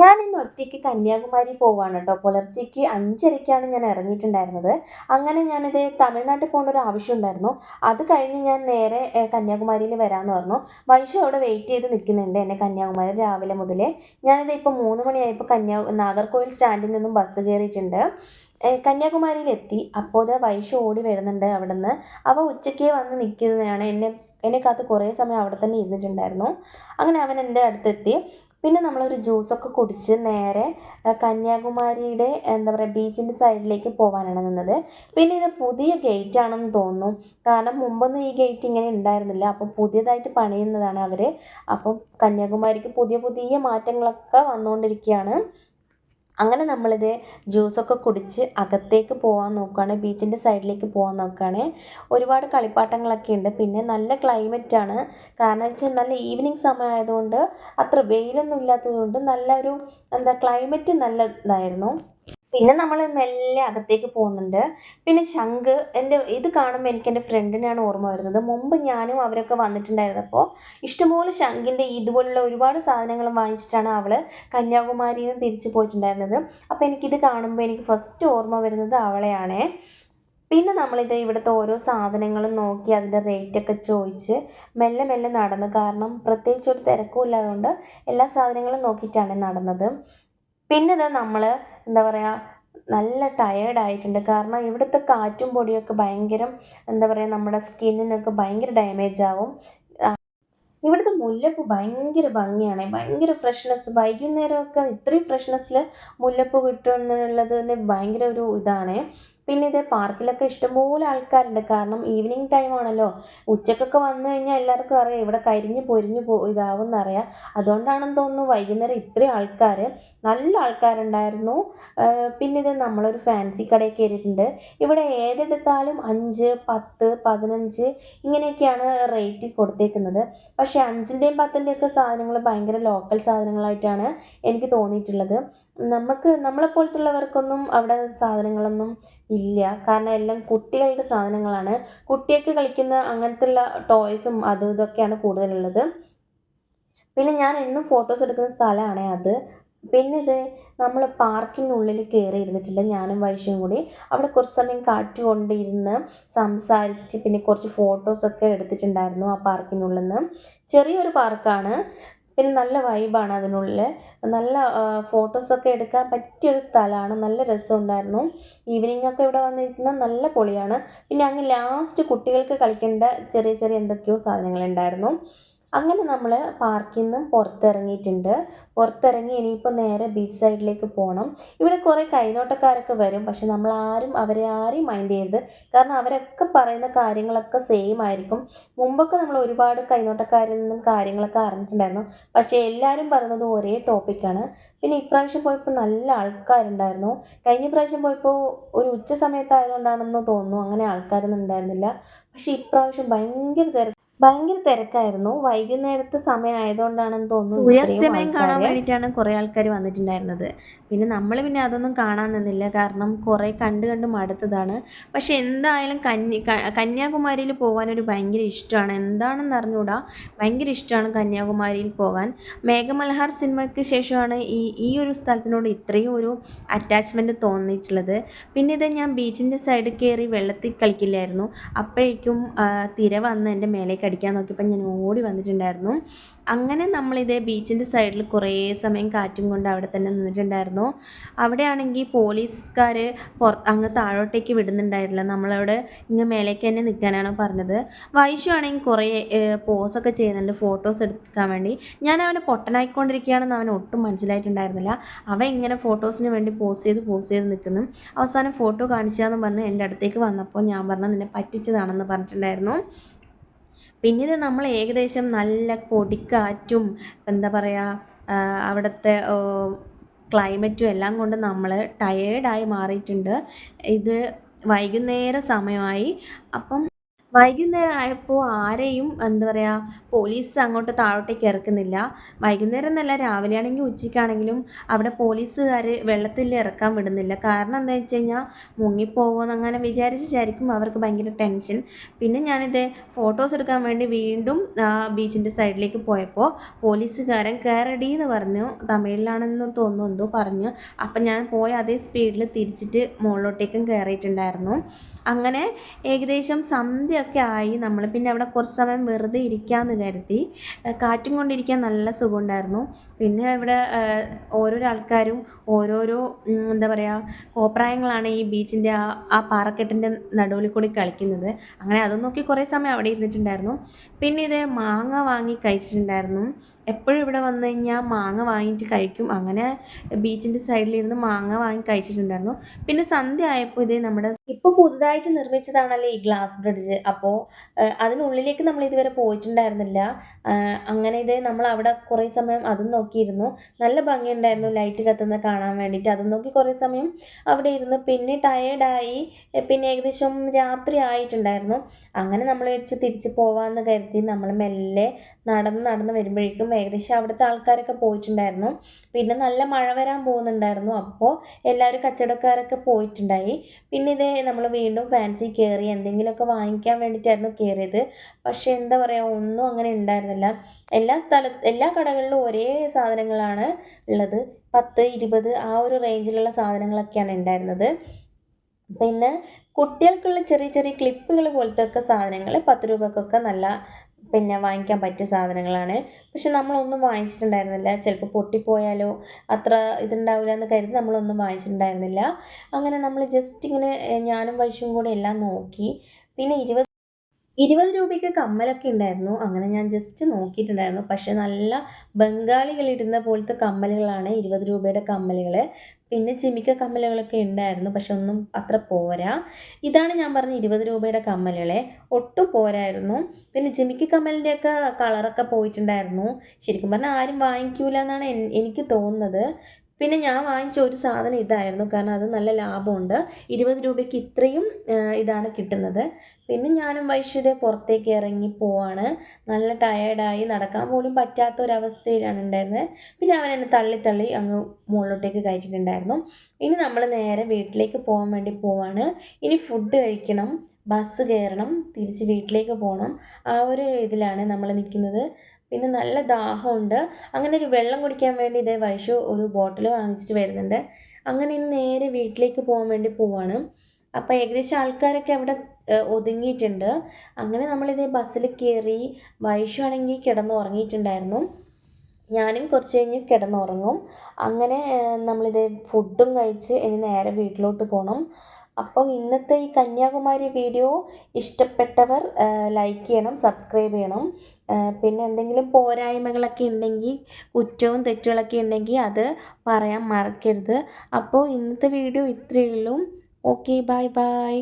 ഞാൻ ഇന്ന് ഒറ്റയ്ക്ക് കന്യാകുമാരി പോവാണ് കേട്ടോ പുലർച്ചയ്ക്ക് അഞ്ചരയ്ക്കാണ് ഞാൻ ഇറങ്ങിയിട്ടുണ്ടായിരുന്നത്. അങ്ങനെ ഞാനിത് തമിഴ്നാട്ടിൽ പോകേണ്ട ഒരു ആവശ്യം ഉണ്ടായിരുന്നു അത് കഴിഞ്ഞ് ഞാൻ നേരെ കന്യാകുമാരിയിൽ വരാമെന്ന് പറഞ്ഞു. വൈശു അവിടെ വെയിറ്റ് ചെയ്ത് നിൽക്കുന്നുണ്ട് എന്നെ കന്യാകുമാരി രാവിലെ മുതലേ. ഞാനിത് ഇപ്പോൾ മൂന്ന് മണിയായപ്പോൾ കന്യാ നാഗർകോവിൽ സ്റ്റാൻഡിൽ നിന്നും ബസ് കയറിയിട്ടുണ്ട്. കന്യാകുമാരിയിലെത്തി അപ്പോൾ അത് വൈഷ ഓടി വരുന്നുണ്ട് അവിടെ നിന്ന് അവ ഉച്ചയ്ക്ക് വന്ന് നിൽക്കുന്നതാണ് എന്നെ എന്നെ കാത്ത് കുറേ സമയം അവിടെ തന്നെ ഇരുന്നിട്ടുണ്ടായിരുന്നു. അങ്ങനെ അവൻ എന്റെ അടുത്തെത്തി. പിന്നെ നമ്മളൊരു ജ്യൂസൊക്കെ കുടിച്ച് നേരെ കന്യാകുമാരിയുടെ എന്താ പറയുക ബീച്ചിന്റെ സൈഡിലേക്ക് പോകാനാണ് നിന്നത്. പിന്നെ ഇത് പുതിയ ഗേറ്റ് ആണെന്ന് തോന്നുന്നു. കാരണം മുമ്പൊന്നും ഈ ഗേറ്റ് ഇങ്ങനെ ഉണ്ടായിരുന്നില്ല. അപ്പോൾ പുതിയതായിട്ട് പണിയുന്നതാണ് അവർ അപ്പോൾ കന്യാകുമാരിക്ക് പുതിയ പുതിയ മാറ്റങ്ങളൊക്കെ വന്നുകൊണ്ടിരിക്കുകയാണ്. അങ്ങനെ നമ്മളിത് ജ്യൂസൊക്കെ കുടിച്ച് അകത്തേക്ക് പോകാൻ നോക്കുകയാണ് ബീച്ചിന്റെ സൈഡിലേക്ക് പോകാൻ നോക്കുകയാണ് ഒരുപാട് കളിപ്പാട്ടങ്ങളൊക്കെ ഉണ്ട്. പിന്നെ നല്ല ക്ലൈമറ്റാണ്. കാരണം വെച്ചാൽ നല്ല ഈവനിങ് സമയമായതുകൊണ്ട് അത്ര വെയിലൊന്നും ഇല്ലാത്തതുകൊണ്ട് നല്ലൊരു എന്താ ക്ലൈമറ്റ് നല്ല ഇതായിരുന്നു. പിന്നെ നമ്മൾ മെല്ലെ അകത്തേക്ക് പോകുന്നുണ്ട്. പിന്നെ ശംഖ് എന്റെ ഇത് കാണുമ്പോൾ എനിക്ക് എന്റെ ഫ്രണ്ടിനെയാണ് ഓർമ്മ വരുന്നത്. മുമ്പ് ഞാനും അവരൊക്കെ വന്നിട്ടുണ്ടായിരുന്നപ്പോൾ ഇഷ്ടംപോലെ ശംഖിന്റെ ഇതുപോലുള്ള ഒരുപാട് സാധനങ്ങൾ വാങ്ങിച്ചിട്ടാണ് അവൾ കന്യാകുമാരിയിൽ നിന്ന് തിരിച്ചു പോയിട്ടുണ്ടായിരുന്നത്. അപ്പോൾ എനിക്കിത് കാണുമ്പോൾ എനിക്ക് ഫസ്റ്റ് ഓർമ്മ വരുന്നത് അവളെയാണേ. പിന്നെ നമ്മളിത് ഇവിടുത്തെ ഓരോ സാധനങ്ങളും നോക്കി അതിന്റെ റേറ്റൊക്കെ ചോദിച്ച് മെല്ലെ മെല്ലെ നടന്നു കാരണം പ്രത്യേകിച്ച് ഒരു തിരക്കും ഇല്ലാതുകൊണ്ട് എല്ലാ സാധനങ്ങളും നോക്കിയിട്ടാണ് നടന്നത്. പിന്നെ ഇത് നമ്മൾ എന്താ പറയുക നല്ല ടയേർഡ് ആയിട്ടുണ്ട്. കാരണം ഇവിടുത്തെ കാറ്റും പൊടിയൊക്കെ ഭയങ്കരം എന്താ പറയുക നമ്മുടെ സ്കിന്നിനൊക്കെ ഭയങ്കര ഡാമേജ് ആവും. ഇവിടുത്തെ മുല്ലപ്പൂ ഭയങ്കര ഭംഗിയാണ്. ഭയങ്കര ഫ്രഷ്നെസ് വൈകുന്നേരമൊക്കെ ഇത്രയും ഫ്രഷ്നെസ്സിൽ മുല്ലപ്പൂ കിട്ടുമെന്നുള്ളത് തന്നെ ഭയങ്കര ഒരു ഇതാണ്. പിന്നെ ഇത് പാർക്കിലൊക്കെ ഇഷ്ടംപോലെ ആൾക്കാരുണ്ട്. കാരണം ഈവനിങ് ടൈം ആണല്ലോ. ഉച്ചക്കൊക്കെ വന്നു കഴിഞ്ഞാൽ എല്ലാവർക്കും അറിയാം. ഇവിടെ കരിഞ്ഞ് പൊരിഞ്ഞ് പോ ഇതാവും എന്നറിയാം അതുകൊണ്ടാണെന്ന് തോന്നുന്നു വൈകുന്നേരം ഇത്രയും ആൾക്കാർ നല്ല ആൾക്കാരുണ്ടായിരുന്നു. പിന്നെ ഇത് നമ്മളൊരു ഫാൻസി കടയിൽ കയറിയിട്ടുണ്ട്. ഇവിടെ ഏതെടുത്താലും അഞ്ച് പത്ത് പതിനഞ്ച് ഇങ്ങനെയൊക്കെയാണ് റേറ്റ് കൊടുത്തേക്കുന്നത്. പക്ഷേ അഞ്ചിന്റെയും പത്തിന്റെയും ഒക്കെ സാധനങ്ങൾ ഭയങ്കര ലോക്കൽ സാധനങ്ങളായിട്ടാണ് എനിക്ക് തോന്നിയിട്ടുള്ളത്. നമുക്ക് നമ്മളെപ്പോലത്തുള്ളവർക്കൊന്നും അവിടെ സാധനങ്ങളൊന്നും ഇല്ല. കാരണം എല്ലാം കുട്ടികളുടെ സാധനങ്ങളാണ്. കുട്ടികൾക്ക് കളിക്കുന്ന അങ്ങനത്തുള്ള ടോയ്സും അതും ഇതൊക്കെയാണ് കൂടുതലുള്ളത്. പിന്നെ ഞാൻ എന്നും ഫോട്ടോസ് എടുക്കുന്ന സ്ഥലമാണ് അത്. പിന്നെ ഇത് നമ്മൾ പാർക്കിനുള്ളിൽ കയറി ഇരുന്നിട്ടില്ല. ഞാനും വൈശുവും കൂടി അവിടെ കുറച്ച് സമയം കാറ്റ് കൊണ്ടിരുന്ന് സംസാരിച്ച് പിന്നെ കുറച്ച് ഫോട്ടോസൊക്കെ എടുത്തിട്ടുണ്ടായിരുന്നു ആ പാർക്കിനുള്ളിൽ നിന്ന് ചെറിയൊരു പാർക്കാണ് പിന്നെ നല്ല വൈബാണ് അതിനുള്ളിൽ നല്ല ഫോട്ടോസൊക്കെ എടുക്കാൻ പറ്റിയൊരു സ്ഥലമാണ്. നല്ല രസമുണ്ടായിരുന്നു. ഈവനിങ് ഒക്കെ ഇവിടെ വന്നിരിക്കുന്നത് നല്ല പൊളിയാണ്. പിന്നെ അങ്ങ് ലാസ്റ്റ് കുട്ടികൾക്ക് കളിക്കേണ്ട ചെറിയ ചെറിയ എന്തൊക്കെയോ സാധനങ്ങളുണ്ടായിരുന്നു അങ്ങനെ നമ്മൾ പാർക്കിൽ നിന്നും പുറത്തിറങ്ങിയിട്ടുണ്ട്. പുറത്തിറങ്ങി ഇനിയിപ്പോൾ നേരെ ബീച്ച് സൈഡിലേക്ക് പോകണം ഇവിടെ കുറേ കൈനോട്ടക്കാരൊക്കെ വരും. പക്ഷെ നമ്മൾ ആരും അവരെ ആരെയും മൈൻഡ് ചെയ്യരുത്. കാരണം അവരൊക്കെ പറയുന്ന കാര്യങ്ങളൊക്കെ സെയിം ആയിരിക്കും. മുമ്പൊക്കെ നമ്മൾ ഒരുപാട് കൈനോട്ടക്കാരിൽ നിന്നും കാര്യങ്ങളൊക്കെ അറിഞ്ഞിട്ടുണ്ടായിരുന്നു. പക്ഷേ എല്ലാവരും പറയുന്നത് ഒരേ ടോപ്പിക്കാണ് പിന്നെ ഇപ്രാവശ്യം പോയപ്പോൾ നല്ല ആൾക്കാരുണ്ടായിരുന്നു. കഴിഞ്ഞ പ്രാവശ്യം പോയപ്പോൾ ഒരു ഉച്ച സമയത്തായതുകൊണ്ടാണെന്ന് തോന്നുന്നു. അങ്ങനെ ആൾക്കാരൊന്നും ഉണ്ടായിരുന്നില്ല. പക്ഷേ ഇപ്രാവശ്യം ഭയങ്കര തിരക്ക് ഭയങ്കര തിരക്കായിരുന്നു. വൈകുന്നേരത്തെ സമയമായതുകൊണ്ടാണെന്ന് തോന്നുന്നു സൂര്യാസ്തമയം കാണാൻ വേണ്ടിയിട്ടാണ് കുറേ ആൾക്കാർ വന്നിട്ടുണ്ടായിരുന്നത്. പിന്നെ നമ്മൾ പിന്നെ അതൊന്നും കാണാൻ നിന്നില്ല. കാരണം കുറേ കണ്ട് കണ്ട് മടുത്തതാണ് പക്ഷെ എന്തായാലും കന്യ കന്യാകുമാരിയിൽ പോകാനൊരു ഭയങ്കര ഇഷ്ടമാണ്. എന്താണെന്ന് അറിഞ്ഞുകൂടാ ഭയങ്കര ഇഷ്ടമാണ് കന്യാകുമാരിയിൽ പോകാൻ. മേഘമൽഹാർ സിനിമയ്ക്ക് ശേഷമാണ് ഈ ഈ ഒരു സ്ഥലത്തിനോട് ഇത്രയും ഒരു അറ്റാച്ച്മെന്റ് തോന്നിയിട്ടുള്ളത്. പിന്നെ ഇത് ഞാൻ ബീച്ചിന്റെ സൈഡിൽ കയറി വെള്ളത്തിൽ കളിക്കില്ലായിരുന്നു. അപ്പോഴേക്കും തിര വന്ന് എന്റെ മേലേക്ക് അടിക്കാൻ നോക്കിയപ്പോൾ ഞാൻ ഓടി വന്നിട്ടുണ്ടായിരുന്നു. അങ്ങനെ നമ്മളിതേ ബീച്ചിന്റെ സൈഡിൽ കുറേ സമയം കാറ്റും കൊണ്ട് അവിടെ തന്നെ നിന്നിട്ടുണ്ടായിരുന്നു. അവിടെയാണെങ്കിൽ പോലീസുകാർ പുറത്ത് അങ്ങ് താഴോട്ടേക്ക് വിടുന്നുണ്ടായിരുന്നില്ല. നമ്മളവിടെ ഇങ്ങ് മേലേക്ക് തന്നെ നിൽക്കാനാണ് പറഞ്ഞത്. വൈശു ആണെങ്കിൽ കുറേ പോസൊക്കെ ചെയ്യുന്നുണ്ട് ഫോട്ടോസ് എടുക്കാൻ വേണ്ടി. ഞാൻ അവനെ പൊട്ടനായിക്കൊണ്ടിരിക്കുകയാണെന്ന് അവൻ ഒട്ടും മനസ്സിലായിട്ടുണ്ടായിരുന്നില്ല. അവൻ ഇങ്ങനെ ഫോട്ടോസിന് വേണ്ടി പോസ് ചെയ്ത് പോസ് ചെയ്ത് നിൽക്കുന്നു. അവസാനം ഫോട്ടോ കാണിച്ചാന്ന് പറഞ്ഞ് എന്റെ അടുത്തേക്ക് വന്നപ്പോൾ ഞാൻ പറഞ്ഞു നിന്നെ പറ്റിച്ചതാണെന്ന് പറഞ്ഞിട്ടുണ്ടായിരുന്നു. പിന്നീട് നമ്മൾ ഏകദേശം നല്ല പൊടിക്കാറ്റും എന്താ പറയുക അവിടുത്തെ ക്ലൈമറ്റും എല്ലാം കൊണ്ട് നമ്മൾ ടയേർഡായി മാറിയിട്ടുണ്ട്. ഇത് വൈകുന്നേര സമയമായി. അപ്പം വൈകുന്നേരം ആയപ്പോൾ ആരെയും എന്താ പറയുക പോലീസ് അങ്ങോട്ട് താഴോട്ടേക്ക് ഇറക്കുന്നില്ല. വൈകുന്നേരം എന്നല്ല ആണെങ്കിൽ ഉച്ചയ്ക്കാണെങ്കിലും അവിടെ പോലീസുകാർ വെള്ളത്തിൽ ഇറക്കാൻ വിടുന്നില്ല. കാരണം എന്താ വെച്ച് കഴിഞ്ഞാൽ മുങ്ങിപ്പോകുമെന്ന് അങ്ങനെ വിചാരിച്ചായിരിക്കും അവർക്ക് ഭയങ്കര ടെൻഷൻ. പിന്നെ ഞാനിത് ഫോട്ടോസ് എടുക്കാൻ വേണ്ടി വീണ്ടും ബീച്ചിന്റെ സൈഡിലേക്ക് പോയപ്പോൾ പോലീസുകാരൻ കയറടി എന്ന് പറഞ്ഞു. തമിഴിലാണെന്ന് തോന്നുന്നു എന്തോ പറഞ്ഞു. അപ്പം ഞാൻ പോയ അതേ സ്പീഡിൽ തിരിച്ചിട്ട് മുകളിലോട്ടേക്കും കയറിയിട്ടുണ്ടായിരുന്നു. അങ്ങനെ ഏകദേശം സന്ധ്യയൊക്കെ ആയി നമ്മൾ പിന്നെ അവിടെ കുറച്ച് സമയം വെറുതെ ഇരിക്കാമെന്ന് കരുതി കാറ്റും കൊണ്ടിരിക്കാൻ നല്ല സുഖമുണ്ടായിരുന്നു. പിന്നെ ഇവിടെ ഓരോരോ ആൾക്കാരും ഓരോരോ എന്താ പറയുക കോപ്രായങ്ങളാണ് ഈ ബീച്ചിന്റെ ആ ആ പാറക്കെട്ടിന്റെ നടുവിൽ കൂടി കളിക്കുന്നത്. അങ്ങനെ അതും നോക്കി കുറേ സമയം അവിടെ ഇരുന്നിട്ടുണ്ടായിരുന്നു. പിന്നെ ഇത് മാങ്ങ വാങ്ങി കഴിച്ചിട്ടുണ്ടായിരുന്നു. എപ്പോഴും ഇവിടെ വന്നു കഴിഞ്ഞാൽ മാങ്ങ വാങ്ങിയിട്ട് കഴിക്കും. അങ്ങനെ ബീച്ചിന്റെ സൈഡിലിരുന്ന് മാങ്ങ വാങ്ങി കഴിച്ചിട്ടുണ്ടായിരുന്നു. പിന്നെ സന്ധ്യ ആയപ്പോൾ ഇത് നമ്മുടെ ഇപ്പോൾ പുതുതായിട്ട് നിർമ്മിച്ചതാണല്ലോ ഈ ഗ്ലാസ് ബ്രിഡ്ജ്. അപ്പോൾ അതിനുള്ളിലേക്ക് നമ്മൾ ഇതുവരെ പോയിട്ടുണ്ടായിരുന്നില്ല. അങ്ങനെ ഇത് നമ്മൾ അവിടെ കുറേ സമയം അതും നോക്കിയിരുന്നു. നല്ല ഭംഗിയുണ്ടായിരുന്നു ലൈറ്റ് കത്തുന്നത് കാണാൻ വേണ്ടിയിട്ട്. അതും നോക്കി കുറേ സമയം അവിടെ ഇരുന്നു പിന്നെ ടയേർഡായി പിന്നെ ഏകദേശം രാത്രി ആയിട്ടുണ്ടായിരുന്നു. അങ്ങനെ നമ്മൾ വെച്ച് തിരിച്ച് പോവാമെന്ന് കരുതി നമ്മൾ മെല്ലെ നടന്ന് നടന്ന് വരുമ്പോഴേക്കും ഏകദേശം അവിടുത്തെ ആൾക്കാരൊക്കെ പോയിട്ടുണ്ടായിരുന്നു. പിന്നെ നല്ല മഴ വരാൻ പോകുന്നുണ്ടായിരുന്നു. അപ്പോൾ എല്ലാവരും കച്ചവടക്കാരൊക്കെ പോയിട്ടുണ്ടായി. പിന്നെ ഇതേ നമ്മൾ വീണ്ടും ഫാൻസി കയറി എന്തെങ്കിലുമൊക്കെ വാങ്ങിക്കാൻ വേണ്ടിയിട്ടായിരുന്നു കയറിയത്. പക്ഷേ എന്താ പറയുക ഒന്നും അങ്ങനെ ഉണ്ടായിരുന്നില്ല. എല്ലാ സ്ഥല എല്ലാ കടകളിലും ഒരേ സാധനങ്ങളാണ് ഉള്ളത്. പത്ത് ഇരുപത് ആ ഒരു റേഞ്ചിലുള്ള സാധനങ്ങളൊക്കെയാണ് ഉണ്ടായിരുന്നത്. പിന്നെ കുട്ടികൾക്കുള്ള ചെറിയ ചെറിയ ക്ലിപ്പുകൾ പോലത്തെ ഒക്കെ സാധനങ്ങൾ പത്ത് രൂപക്കൊക്കെ നല്ല പിന്നെ വാങ്ങിക്കാൻ പറ്റിയ സാധനങ്ങളാണ്. പക്ഷെ നമ്മളൊന്നും വാങ്ങിച്ചിട്ടുണ്ടായിരുന്നില്ല. ചിലപ്പോൾ പൊട്ടിപ്പോയാലോ അത്ര ഇതുണ്ടാവില്ല എന്ന് കരുതി നമ്മളൊന്നും വാങ്ങിച്ചിട്ടുണ്ടായിരുന്നില്ല. അങ്ങനെ നമ്മൾ ജസ്റ്റ് ഇങ്ങനെ ഞാനും വൈഷും കൂടെ എല്ലാം നോക്കി. പിന്നെ ഇരുപത് ഇരുപത് രൂപയ്ക്ക് കമ്മലൊക്കെ ഉണ്ടായിരുന്നു. അങ്ങനെ ഞാൻ ജസ്റ്റ് നോക്കിയിട്ടുണ്ടായിരുന്നു. പക്ഷെ നല്ല ബംഗാളികളിടുന്ന പോലത്തെ കമ്മലുകളാണ് ഇരുപത് രൂപയുടെ കമ്മലുകൾ പിന്നെ ചിമിക്ക കമ്മലുകളൊക്കെ ഉണ്ടായിരുന്നു. പക്ഷെ ഒന്നും അത്ര പോരാ. ഇതാണ് ഞാൻ പറഞ്ഞ ഇരുപത് രൂപയുടെ കമ്മലുകളെ. ഒട്ടും പോരായിരുന്നു. പിന്നെ ചിമിക്ക കമ്മലിന്റെയൊക്കെ കളറൊക്കെ പോയിട്ടുണ്ടായിരുന്നു. ശരിക്കും പറഞ്ഞാൽ ആരും വാങ്ങിക്കൂല എന്നാണ് എനിക്ക് തോന്നുന്നത്. പിന്നെ ഞാൻ വാങ്ങിച്ച ഒരു സാധനം ഇതായിരുന്നു. കാരണം അത് നല്ല ലാഭമുണ്ട്. ഇരുപത് രൂപയ്ക്ക് ഇത്രയും ഇതാണ് കിട്ടുന്നത്. പിന്നെ ഞാനും വൈശ്യുതെ പുറത്തേക്ക് ഇറങ്ങി പോവാണ്. നല്ല ടയേർഡായി നടക്കാൻ പോലും പറ്റാത്ത ഒരവസ്ഥയിലാണ് ഉണ്ടായിരുന്നത് പിന്നെ അവൻ എന്നെ തള്ളി തള്ളി അങ്ങ് മുകളിലോട്ടേക്ക് കയറ്റിയിട്ടുണ്ടായിരുന്നു. ഇനി നമ്മൾ നേരെ വീട്ടിലേക്ക് പോകാൻ വേണ്ടി പോവാണ്. ഇനി ഫുഡ് കഴിക്കണം. ബസ് കയറണം. തിരിച്ച് വീട്ടിലേക്ക് പോകണം ആ ഒരു ഇതിലാണ് നമ്മൾ നിൽക്കുന്നത്. പിന്നെ നല്ല ദാഹമുണ്ട്. അങ്ങനെ ഒരു വെള്ളം കുടിക്കാൻ വേണ്ടി ഇതേ വൈഷു ഒരു ബോട്ടിൽ വാങ്ങിച്ചിട്ട് വരുന്നുണ്ട്. അങ്ങനെ ഇനി നേരെ വീട്ടിലേക്ക് പോകാൻ വേണ്ടി പോവാണ്. അപ്പോൾ ഏകദേശം ആൾക്കാരൊക്കെ അവിടെ ഒതുങ്ങിയിട്ടുണ്ട്. അങ്ങനെ നമ്മളിതേ ബസ്സിൽ കയറി വൈഷു ആണെങ്കിൽ കിടന്നുറങ്ങിയിട്ടുണ്ടായിരുന്നു ഞാനും കുറച്ച് കഴിഞ്ഞ് കിടന്നുറങ്ങും. അങ്ങനെ നമ്മളിത് ഫുഡും കഴിച്ച് ഇനി നേരെ വീട്ടിലോട്ട് പോകണം അപ്പം ഇന്നത്തെ ഈ കന്യാകുമാരി വീഡിയോ ഇഷ്ടപ്പെട്ടവർ ലൈക്ക് ചെയ്യണം സബ്സ്ക്രൈബ് ചെയ്യണം. പിന്നെ എന്തെങ്കിലും പോരായ്മകളൊക്കെ ഉണ്ടെങ്കിൽ കുറ്റവും തെറ്റുകളൊക്കെ ഉണ്ടെങ്കിൽ അത് പറയാൻ മറക്കരുത്. അപ്പോൾ ഇന്നത്തെ വീഡിയോ ഇത്രയേ ഉള്ളൂ. Okay bye bye